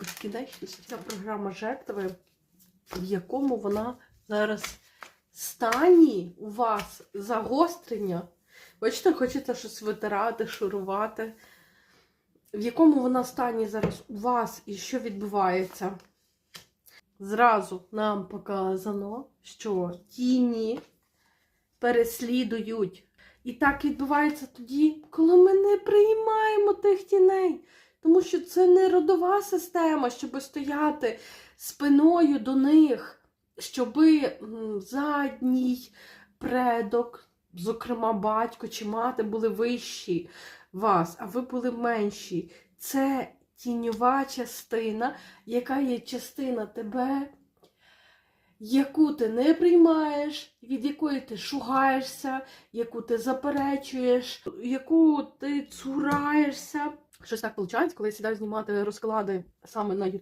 безкінечність. Ця програма жертви, в якому вона зараз стані у вас загострення. Бачите, хочеться щось витирати, шурувати. В якому вона стані зараз у вас і що відбувається? Зразу нам показано, що тіні переслідують. І так відбувається тоді, коли ми не приймаємо тих тіней. Тому що це не родова система, щоб стояти спиною до них, щоб задній предок, зокрема батько чи мати, були вищі вас, а ви були менші. Це тіньова частина, яка є частина тебе, яку ти не приймаєш, від якої ти шугаєшся, яку ти заперечуєш, яку ти цураєшся. Щось так виходить, коли я сідаю знімати розклади саме на.